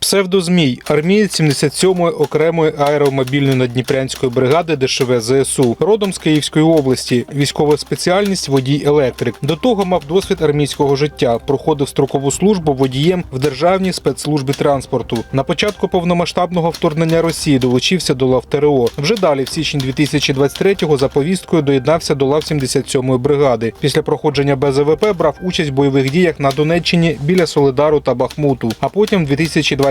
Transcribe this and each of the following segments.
Псевдозмій, армієць 77-ї окремої аеромобільної наддніпрянської бригади ДШВ ЗСУ, родом з Київської області, військова спеціальність водій електрик. До того мав досвід армійського життя, проходив строкову службу водієм в державній спецслужбі транспорту. На початку повномасштабного вторгнення Росії долучився до лав ТРО. Вже далі, в січні 2023-го, за повісткою доєднався до лав 77-ї бригади. Після проходження БЗВП брав участь в бойових діях на Донеччині біля Солидару та Бахмуту. А потім в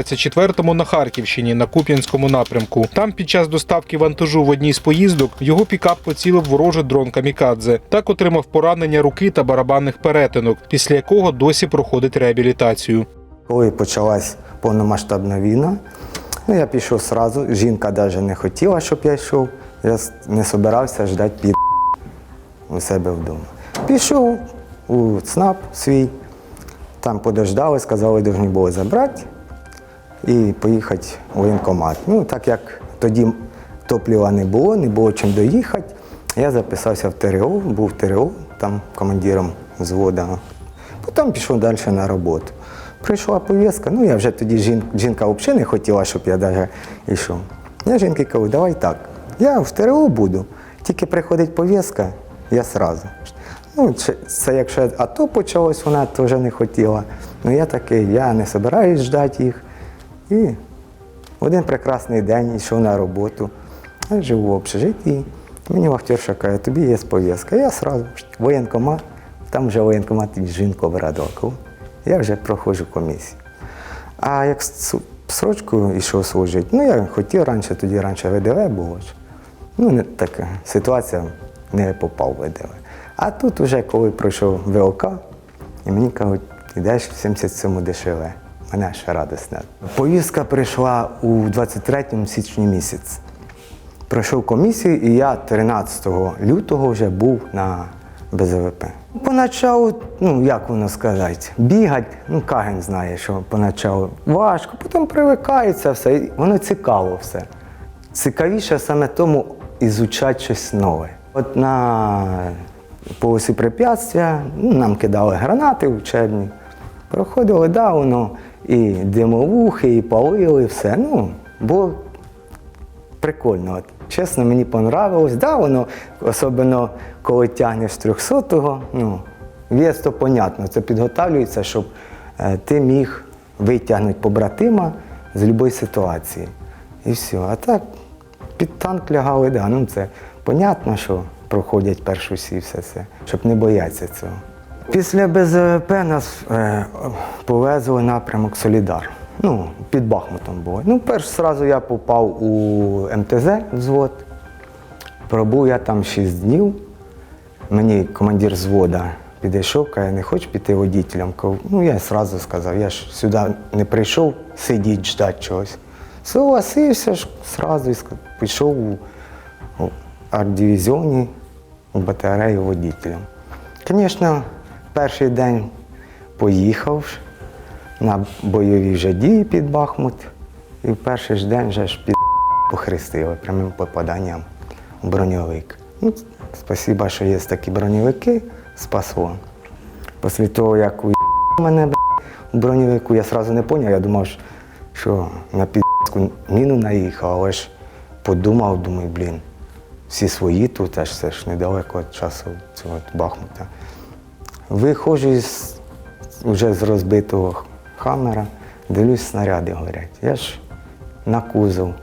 2024-му на Харківщині на Куп'янському напрямку. Там під час доставки вантажу в одній з поїздок його пікап поцілив ворожий дрон Камікадзе. Так отримав поранення руки та барабанних перетинок, після якого досі проходить реабілітацію. Коли почалась повномасштабна війна, ну, я пішов одразу. Жінка навіть не хотіла, щоб я йшов. Я не собирався ждати під у себе вдома. Пішов у ЦНАП свій, там подождали, сказали, повинні були забрати і поїхати в воєнкомат. Ну, так як тоді топлива не було, не було чим доїхати, я записався в ТРО, був в ТРО, там командиром взвода. Потім пішов далі на роботу. Прийшла повістка, ну я вже тоді жін, жінка взагалі не хотіла, щоб я навіть йшов. Я жінки кажу, давай так, я в ТРО буду, тільки приходить повістка, я сразу. Ну, це якщо АТО почалось, вона теж не хотіла. Ну я такий, я не збираюсь ждати їх. І один прекрасний день йшов на роботу. Я живу в общежитті. Мені вахтерша каже, тобі є пов'язка. Я одразу воєнкомат, там вже воєнкомат жінку обрадував. Я вже проходжу комісію. А як срочку йшов служити, ну я хотів раніше, тоді раніше ВДВ було. Ну, не така ситуація не попав в ВДВ. А тут вже коли пройшов ВОК, і мені кажуть, йдеш в 77-му ДШВ. Мене ще радісне. Повістка прийшла у 23 січні місяць. Пройшов комісію, і я 13 лютого вже був на БЗВП. Поначалу, ну як воно сказати, бігати, ну каген знає, що поначалу важко, потім привикається все, і воно цікаво все. Цікавіше саме тому ізучати щось нове. От на полосі препятствия ну, нам кидали гранати учебні. Проходили, да, воно і димовухи, і палили, все. Ну, було прикольно. Чесно, мені понравилось. Да, воно, особливо коли тягнеш 300-го, ну, вес, то понятно, це підготовлюється, щоб е, ти міг витягнути побратима з будь-якої ситуації. І все. А так, під танк лягали, да, ну це понятно, що проходять першу сі все це, щоб не боятися цього. Після БЗВП нас е, повезли напрямок Солідар. Ну, під Бахмутом було. Ну, перш зразу я попав у МТЗ взвод. Пробув я там 6 днів. Мені командир взвода підійшов, каже, не хочеш піти водітелем? Ну я одразу сказав, я ж сюди не прийшов сидіти, ждати чогось. Согласився ж одразу пішов у арт-дивізіоні у батарею водітелем. Звісно, перший день поїхав на бойові вже дії під Бахмут. І в перший ж день вже ж під похрестили прямим попаданням у броньовик. Ну, спасіба, що є такі броньовики, спасло. Після того, як у мене у броньовику, я одразу не зрозумів, я думав, що на підку міну наїхав, але ж подумав, думаю, блін, всі свої тут, аж це ж недалеко від часу цього Бахмута. Виходжу із, вже з розбитого хамера, дивлюсь, снаряди горять. Я ж на кузов.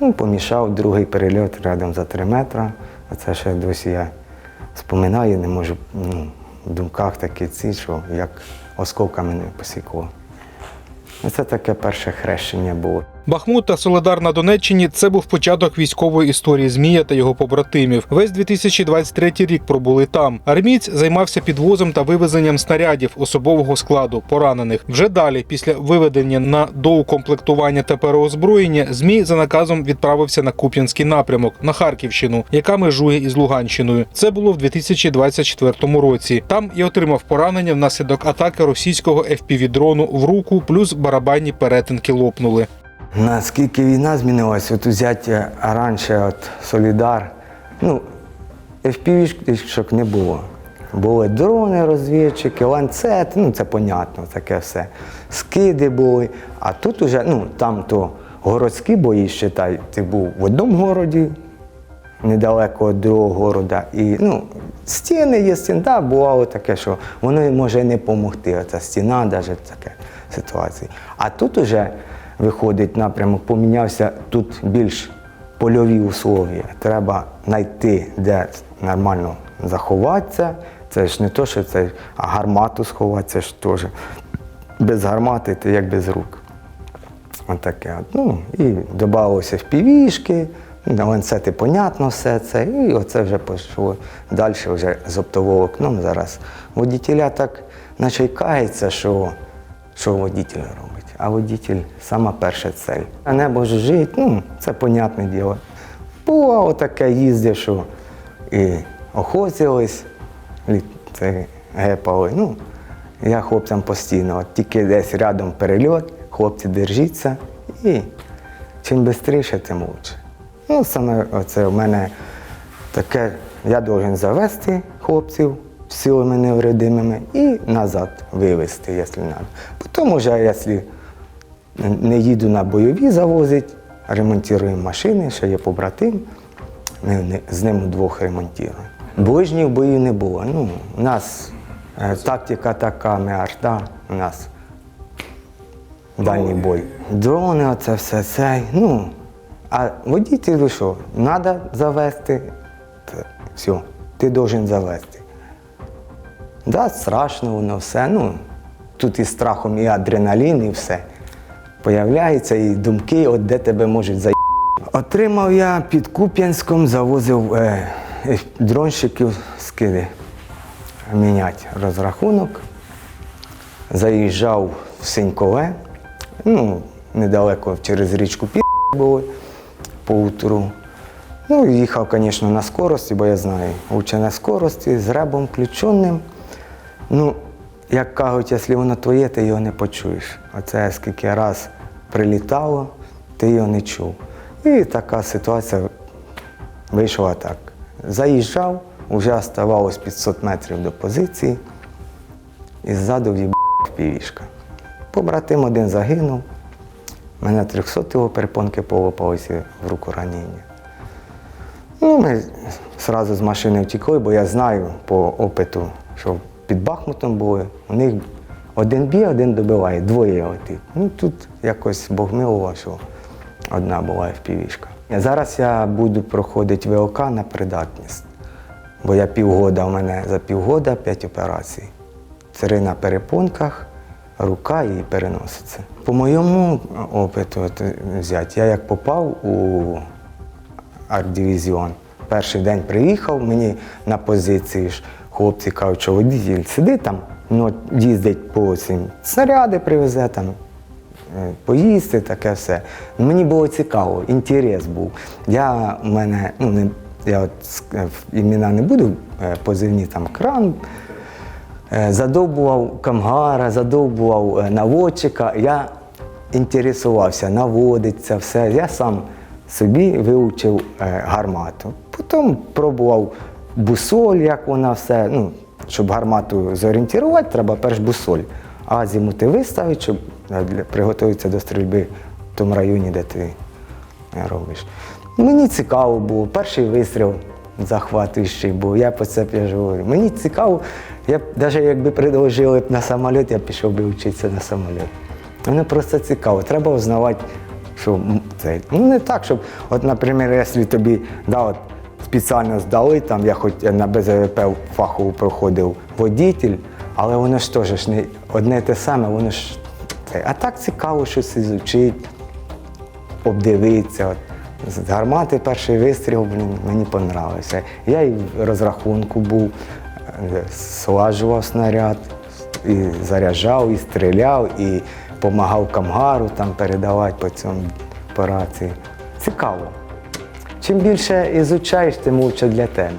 Ну, помішав другий перельот рядом за три метри. А це ще досі я споминаю, не можу ну, в думках такі ці, що як осколками не посікло. Це таке перше хрещення було. Бахмут та Соледар на Донеччині це був початок військової історії Змія та його побратимів. Весь 2023 рік пробули там. Армієць займався підвозом та вивезенням снарядів особового складу поранених. Вже далі, після виведення на доукомплектування та переозброєння, змій за наказом відправився на Куп'янський напрямок на Харківщину, яка межує із Луганщиною. Це було в 2024 році. Там і отримав поранення внаслідок атаки російського FPV-дрону в руку, плюс барабанні перетинки лопнули. Наскільки війна змінилася, от взяття раніше от Солідар, ну, FPV-шок не було. Були дрони, розвідчики, ланцети, ну це понятно, таке все. Скиди були. А тут уже, ну там то городські бої, считай, ти був в одному городі, недалеко від другого города. І ну, стіни є стіни, да, бувало таке, що воно може не допомогти. Оця стіна, навіть таке ситуація. А тут уже виходить напрямок, помінявся тут більш польові условия. Треба знайти, де нормально заховатися. Це ж не то, що це а гармату сховати, це ж теж. Без гармати ти як без рук. Отаке. от. Ну, і додавалося в півішки, на ланцети, понятно, все це. І оце вже пішло далі вже з оптового окном зараз. Водітеля так наче кається, що, що водітель робить. А водітель сама перша цель. А небо ж жить, ну, це понятне діло. Бувало таке їздив, що і охотились, це гепали. Ну, я хлопцям постійно, от тільки десь рядом перельот, хлопці держіться і чим швидше, тим краще. Ну, саме це в мене таке, я должен завести хлопців силами невредимими і назад вивезти, якщо треба. Потім вже, якщо не їду на бойові завозить, ремонтуємо машини, ще є побратим, з ним удвох ремонтуємо. Ближніх боїв не було. Ну, у нас е, тактика така, ми арта, у нас дальній бой. Дрони, оце все це. Ну, а водителю що? Треба завести, все, ти должен завести. Да, страшно воно все. Ну, тут і страхом, і адреналін, і все. Появляється, і думки, от де тебе можуть за. Отримав я під Куп'янськом, завозив е, е, дронщиків скиди міняти розрахунок. Заїжджав в Синькове, ну, недалеко через річку Пі були по утру. Ну, їхав, звісно, на скорості, бо я знаю, уче на скорості, з ребом включеним. Ну, як кажуть, якщо воно твоє, ти його не почуєш. Оце скільки раз прилітало, ти його не чув. І така ситуація вийшла так. Заїжджав, вже оставалось 500 метрів до позиції, і ззаду в'їбав півішка. Побратим один загинув, мене 300 його перепонки полопалися в руку ранення. Ну, ми одразу з машини втекли, бо я знаю по опиту, що під Бахмутом були. У них один б'є, один добиває, двоє летить. Ну тут якось Бог милував, що одна була впівішка. Зараз я буду проходити ВОК на придатність, бо я півгода, у мене за півгода п'ять операцій. Три на перепонках, рука і переноситься. По моєму опиту от, взяти, я як попав у арт-дивізіон. Перший день приїхав мені на позиції ж хлопці кажуть, що водитель сиди там, ну, їздить по цим снаряди привезе там, е, поїсти, таке все. Мені було цікаво, інтерес був. Я у мене, ну не я от імена не буду, е, позивні там кран. Е, Задовбував камгара, задовбував е, наводчика. Я інтересувався, наводиться, все. Я сам собі вивчив е, гармату. Потім пробував бусоль, як вона все. Ну, щоб гармату зорієнтувати, треба перш бусоль. Азімути виставити, щоб е, приготуватися до стрільби в тому районі, де ти е, робиш. Мені цікаво було, перший вистріл захватуючий був, я по це говорю. Мені цікаво, я навіть якби предложили на самоліт, я пішов би вчитися на самоліт. Мені просто цікаво, треба узнавати, що це. Ну не так, щоб, от, наприклад, якщо тобі да, спеціально здали, там я хоч на БЗВП фахову проходив водитель, але воно ж теж не одне те саме, воно ж це. А так цікаво щось ізучити обдивитися. З гармати перший вистріл блін, мені понравився. Я і в розрахунку був, е, слажував снаряд, і заряджав, і стріляв, і допомагав камгару там передавати по цьому операції. Цікаво. Чим більше ізучаєш, тим лучше для тебе.